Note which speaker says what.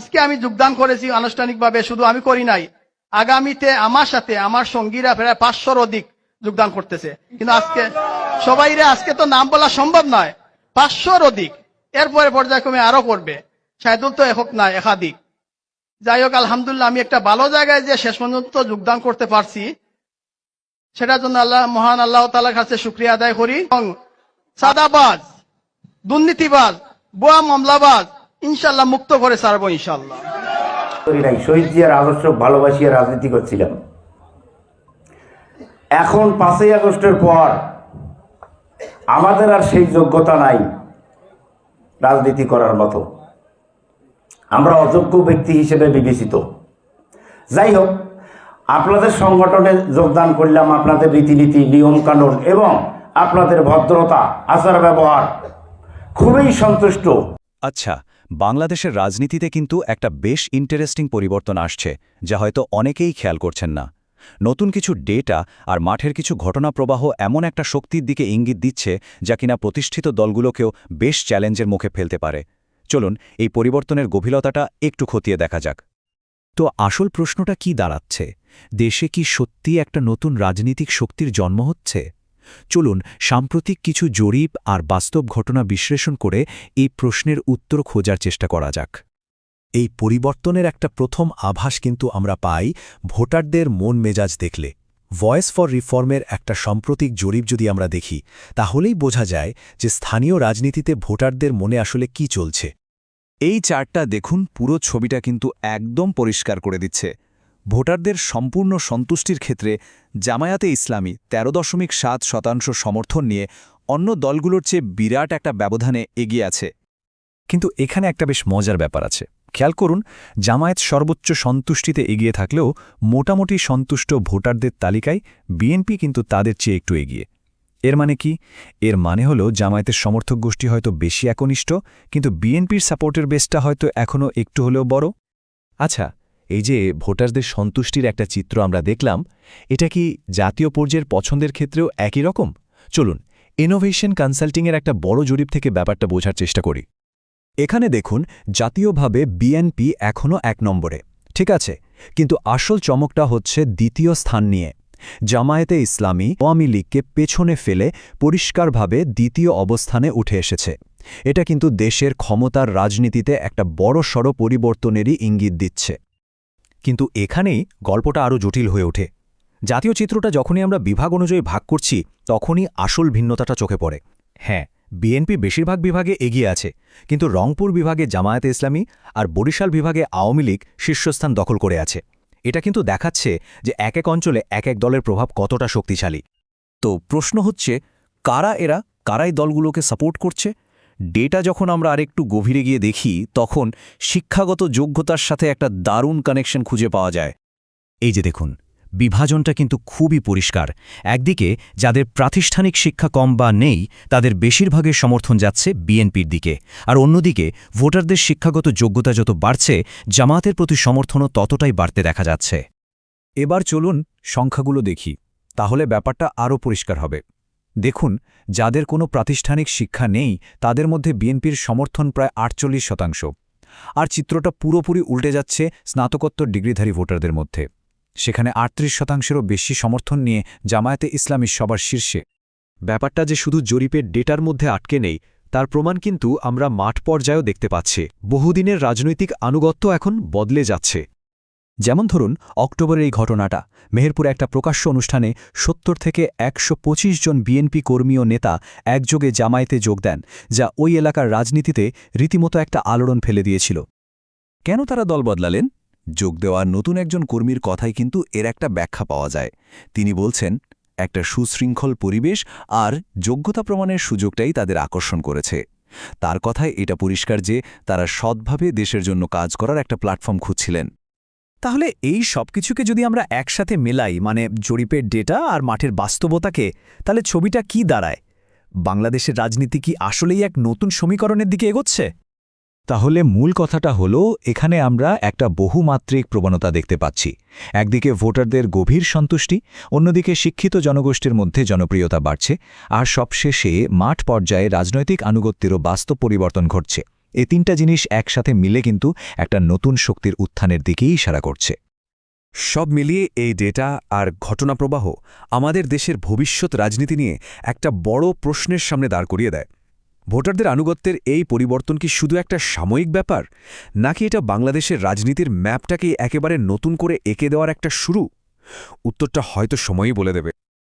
Speaker 1: আজকে আমি যোগদান করেছি আনুষ্ঠানিকভাবে, শুধু আমি করি নাই। আগামীতে আমার সাথে আমার সঙ্গীরা প্রায় পাঁচশোর অধিক যোগদান করতেছে। কিন্তু আজকে সবাইরে আজকে তো নাম বলা সম্ভব নয়, পাঁচশোর অধিক। এরপরে পর্যায়ক্রমে আরও করবে। সাইদুল তো একক নয় একাধিক। যাই হোক, আলহামদুলিল্লাহ, আমি একটা ভালো জায়গায় যে শেষ পর্যন্ত যোগদান করতে পারছি, সেটার জন্য আল্লাহ, মহান আল্লাহ তালার কাছে শুক্রিয়া আদায় করি। এবং সাদাবাজ, দুর্নীতিবাজ, বোয়া মামলাবাজ ইনশাল্লাহ মুক্ত করে ছাড়বো ইনশাল্লাহ।
Speaker 2: করি নাই শহীদ জিয়ার আদর্শ ভালোবাসিয়া রাজনীতি করছিলাম। এখন পাঁচই আগস্টের পর আমাদের আর সেই যোগ্যতা নাই রাজনীতি করার মতো। আমরা অযোগ্য ব্যক্তি হিসেবে বিবেচিত। যাই হোক আপনাদের সংগঠনে যোগদান করলাম আপনাদের রীতিনীতি নিয়মকানুন এবং আপনাদের ভদ্রতা আচার ব্যবহার খুবই সন্তুষ্ট।
Speaker 3: আচ্ছা বাংলাদেশের রাজনীতিতে কিন্তু একটা বেশ ইন্টারেস্টিং পরিবর্তন আসছে, যা হয়তো অনেকেই খেয়াল করছেন না। নতুন কিছু ডেটা আর মাঠের কিছু ঘটনা প্রবাহ এমন একটা শক্তির দিকে ইঙ্গিত দিচ্ছে, যা কিনা প্রতিষ্ঠিত দলগুলোকেও বেশ চ্যালেঞ্জের মুখে ফেলতে পারে। চলুন, এই পরিবর্তনের গভীরতাটা একটু খতিয়ে দেখা যাক। তো আসল প্রশ্নটা কি দাঁড়াচ্ছে? দেশে কি সত্যি একটা নতুন রাজনৈতিক শক্তির জন্ম হচ্ছে? চলুন সাম্প্রতিক কিছু জরিপ আর বাস্তব ঘটনা বিশ্লেষণ করে এই প্রশ্নের উত্তর খোঁজার চেষ্টা করা যাক। এই পরিবর্তনের একটা প্রথম আভাস কিন্তু আমরা পাই ভোটারদের মন মেজাজ দেখলে। ভয়েস ফর রিফর্মের একটা সাম্প্রতিক জরিপ যদি আমরা দেখি, তাহলেই বোঝা যায় যে স্থানীয় রাজনীতিতে ভোটারদের মনে আসলে কি চলছে। এই চার্টটা দেখুন, পুরো ছবিটা কিন্তু একদম পরিষ্কার করে দিচ্ছে। ভোটারদের সম্পূর্ণ সন্তুষ্টির ক্ষেত্রে জামায়াতে ইসলামী তেরো দশমিক সাত শতাংশ সমর্থন নিয়ে অন্য দলগুলোর চেয়ে বিরাট একটা ব্যবধানে এগিয়ে আছে। কিন্তু এখানে একটা বেশ মজার ব্যাপার আছে। খেয়াল করুন, জামায়াত সর্বোচ্চ সন্তুষ্টিতে এগিয়ে থাকলেও মোটামুটি সন্তুষ্ট ভোটারদের তালিকায় বিএনপি কিন্তু তাদের চেয়ে একটু এগিয়ে। এর মানে কি? এর মানে হলো জামায়াতের সমর্থক গোষ্ঠী হয়তো বেশি একনিষ্ঠ, কিন্তু বিএনপির সাপোর্টের বেসটা হয়তো এখনও একটু হলেও বড়। আচ্ছা এই যে ভোটারদের সন্তুষ্টির একটা চিত্র আমরা দেখলাম, এটা কি জাতীয় পর্যায়ের পছন্দের ক্ষেত্রেও একই রকম? চলুন ইনোভেশন কনসাল্টিংয়ের একটা বড় জরিপ থেকে ব্যাপারটা বোঝার চেষ্টা করি। এখানে দেখুন, জাতীয়ভাবে বিএনপি এখনও এক নম্বরে, ঠিক আছে? কিন্তু আসল চমকটা হচ্ছে দ্বিতীয় স্থান নিয়ে। জামায়াতে ইসলামী আওয়ামী লীগকে পেছনে ফেলে পরিষ্কারভাবে দ্বিতীয় অবস্থানে উঠে এসেছে। এটা কিন্তু দেশের ক্ষমতার রাজনীতিতে একটা বড়সড় পরিবর্তনেরই ইঙ্গিত দিচ্ছে। কিন্তু এখানেই গল্পটা আরও জটিল হয়ে ওঠে। জাতীয় চিত্রটা যখনই আমরা বিভাগ অনুযায়ী ভাগ করছি, তখনই আসল ভিন্নতাটা চোখে পড়ে। হ্যাঁ বিএনপি বেশিরভাগ বিভাগে এগিয়ে আছে, কিন্তু রংপুর বিভাগে জামায়াতে ইসলামী আর বরিশাল বিভাগে আওয়ামী লীগ শীর্ষস্থান দখল করে আছে। এটা কিন্তু দেখাচ্ছে যে এক এক অঞ্চলে এক এক দলের প্রভাব কতটা শক্তিশালী। তো প্রশ্ন হচ্ছে, কারা এরা, কারাই দলগুলোকে সাপোর্ট করছে? ডেটা যখন আমরা আরেকটু গভীরে গিয়ে দেখি, তখন শিক্ষাগত যোগ্যতার সাথে একটা দারুণ কানেকশন খুঁজে পাওয়া যায়। এই যে দেখুন, বিভাজনটা কিন্তু খুবই পরিষ্কার। একদিকে, যাদের প্রাতিষ্ঠানিক শিক্ষা কম বা নেই, তাদের বেশিরভাগের সমর্থন যাচ্ছে বিএনপির দিকে। আর অন্যদিকে, ভোটারদের শিক্ষাগত যোগ্যতা যত বাড়ছে, জামাতের প্রতি সমর্থনও ততটাই বাড়তে দেখা যাচ্ছে। এবার চলুন সংখ্যাগুলো দেখি, তাহলে ব্যাপারটা আরও পরিষ্কার হবে। দেখুন, যাদের কোনো প্রাতিষ্ঠানিক শিক্ষা নেই, তাদের মধ্যে বিএনপির সমর্থন প্রায় আটচল্লিশ শতাংশ। আর চিত্রটা পুরোপুরি উল্টে যাচ্ছে স্নাতকোত্তর ডিগ্রিধারী ভোটারদের মধ্যে। সেখানে আটত্রিশ শতাংশেরও বেশি সমর্থন নিয়ে জামায়াতে ইসলামী সবার শীর্ষে। ব্যাপারটা যে শুধু জরিপের ডেটার মধ্যে আটকে নেই, তার প্রমাণ কিন্তু আমরা মাঠ পর্যায়েও দেখতে পাচ্ছি। বহুদিনের রাজনৈতিক আনুগত্য এখন বদলে যাচ্ছে। যেমন ধরুন, অক্টোবরের এই ঘটনাটা। মেহেরপুরে একটা প্রকাশ্য অনুষ্ঠানে সত্তর থেকে একশো পঁচিশ জন বিএনপি কর্মী ও নেতা একযোগে জামায়াতে যোগ দেন, যা ওই এলাকার রাজনীতিতে রীতিমতো একটা আলোড়ন ফেলে দিয়েছিল। কেন তারা দল বদলালেন? যোগ দেওয়ার নতুন একজন কর্মীর কথাই কিন্তু এর একটা ব্যাখ্যা পাওয়া যায়। তিনি বলছেন, একটা সুশৃঙ্খল পরিবেশ আর যোগ্যতা প্রমাণের সুযোগটাই তাদের আকর্ষণ করেছে। তার কথায় এটা পরিষ্কার যে তারা সৎভাবে দেশের জন্য কাজ করার একটা প্ল্যাটফর্ম খুঁজছিলেন। তাহলে এই সব কিছুকে যদি আমরা একসাথে মেলাই মানে জরিপের ডেটা আর মাঠের বাস্তবতাকে, তাহলে ছবিটা কি দাঁড়ায়? বাংলাদেশের রাজনীতি কি আসলেই এক নতুন সমীকরণের দিকে এগোচ্ছে? তাহলে মূল কথাটা হলো, এখানে আমরা একটা বহুমাত্রিক প্রবণতা দেখতে পাচ্ছি। একদিকে ভোটারদের গভীর সন্তুষ্টি, অন্যদিকে শিক্ষিত জনগোষ্ঠীর মধ্যে জনপ্রিয়তা বাড়ছে, আর সবশেষে মাঠ পর্যায়ে রাজনৈতিক আনুগত্যেরও বাস্তব পরিবর্তন ঘটছে।
Speaker 4: এ তিনটা জিনিস একসাথে মিলে কিন্তু একটা নতুন শক্তির উত্থানের দিকেই ইশারা করছে।
Speaker 3: সব মিলিয়ে এই ডেটা আর ঘটনাপ্রবাহ আমাদের দেশের ভবিষ্যৎ রাজনীতি নিয়ে একটা বড় প্রশ্নের সামনে দাঁড় করিয়ে দেয়। ভোটারদের আনুগত্যের এই পরিবর্তন কি শুধু একটা সাময়িক ব্যাপার, নাকি এটা বাংলাদেশের রাজনীতির ম্যাপটাকে একেবারে নতুন করে এঁকে দেওয়ার একটা শুরু? উত্তরটা হয়তো সময়ই বলে দেবে।